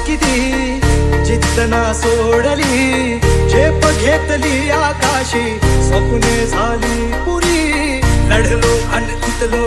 नाकिदी जिद्दना सोडली झेप घेतली आकाशी स्वप्ने झाली पुरी लढलो आणि तितलो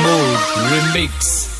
Mode Remix.